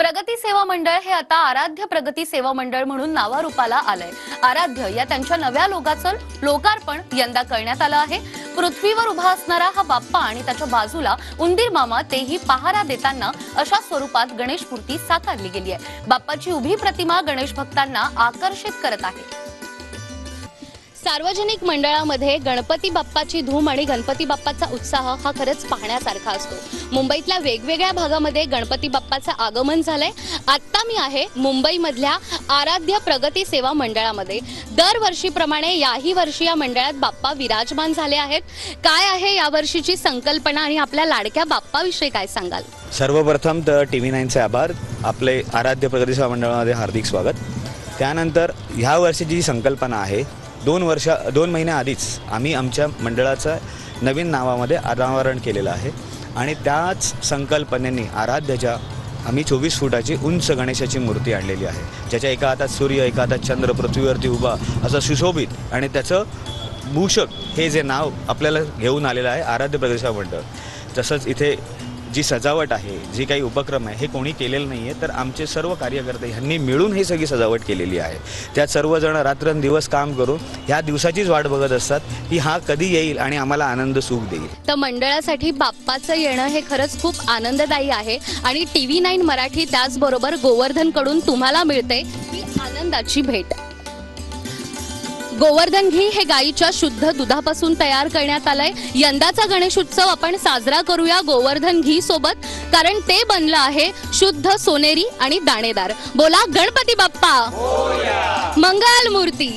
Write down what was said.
प्रगती सेवा मंडळ हे आता आराध्य प्रगती सेवा मंडळ म्हणून नावारूपाला आलंय. आराध्य या त्यांच्या नव्या लोगाचं लोकार्पण यंदा करण्यात आलं आहे. पृथ्वीवर उभा असणारा हा बाप्पा आणि त्याच्या बाजूला उंदीर मामा तेही पहारा देताना अशा स्वरूपात गणेश मूर्ती साकारली गेली आहे. बाप्पाची उभी प्रतिमा गणेश भक्तांना आकर्षित करत आहे. सार्वजनिक मंडळामध्ये गणपती बाप्पाची धूम आणि गणपती बाप्पाचा उत्साह हा खरंच पाहण्यासारखा असतो. मुंबईतल्या वेगवेगळ्या भागामध्ये गणपती बाप्पाचं आगमन झालंय. आत्ता मी आहे मुंबईमधल्या आराध्य प्रगती सेवा मंडळामध्ये. दरवर्षीप्रमाणे याही वर्षी या मंडळात बाप्पा विराजमान झाले आहेत. काय आहे यावर्षीची संकल्पना आणि आपल्या लाडक्या बाप्पाविषयी काय सांगाल? सर्वप्रथम तर टी व्ही नाईनचे आभार. आपले आराध्य प्रगती सेवा मंडळामध्ये हार्दिक स्वागत. त्यानंतर ह्या वर्षीची जी संकल्पना आहे दोन वर्ष दोन महिन्याआधीच आम्ही आमच्या मंडळाचं नवीन नावामध्ये अनावरण केलेलं आहे. आणि त्याच संकल्पनेने आराध्यच्या आम्ही चोवीस फुटाची उंच गणेशाची मूर्ती आणलेली आहे. ज्याच्या एका हातात सूर्य एका हातात चंद्र पृथ्वीवरती उभा असं सुशोभित आणि त्याचं भूषक हे जे नाव आपल्याला घेऊन आलेलं आहे आराध्य प्रदेशा मंडळ. तसंच इथे जी सजावट आहे जी काही उपक्रम आहे हे कोणी केलेलं नाही आहे तर आमचे सर्व कार्यकर्ते ह्यांनी मिळून ही सगळी सजावट केलेली आहे. त्यात सर्वजण रात्रंदिवस काम करून ह्या दिवसाचीच वाट बघत असतात की हा कधी येईल आणि आम्हाला आनंद सुख देईल. तर मंडळासाठी बाप्पाचं येणं हे खरंच खूप आनंददायी आहे आणि टी व्ही नाईन मराठी त्याचबरोबर गोवर्धनकडून तुम्हाला मिळते. ही आनंदाची भेट. गोवर्धन घी हे गाईच्या शुद्ध दुधापासून तयार करण्यात आलंय. यंदाचा गणेशोत्सव आपण साजरा करूया गोवर्धन घी सोबत कारण ते बनलं आहे शुद्ध सोनेरी आणि दाणेदार. बोला गणपती बाप्पा. मंगल मूर्ती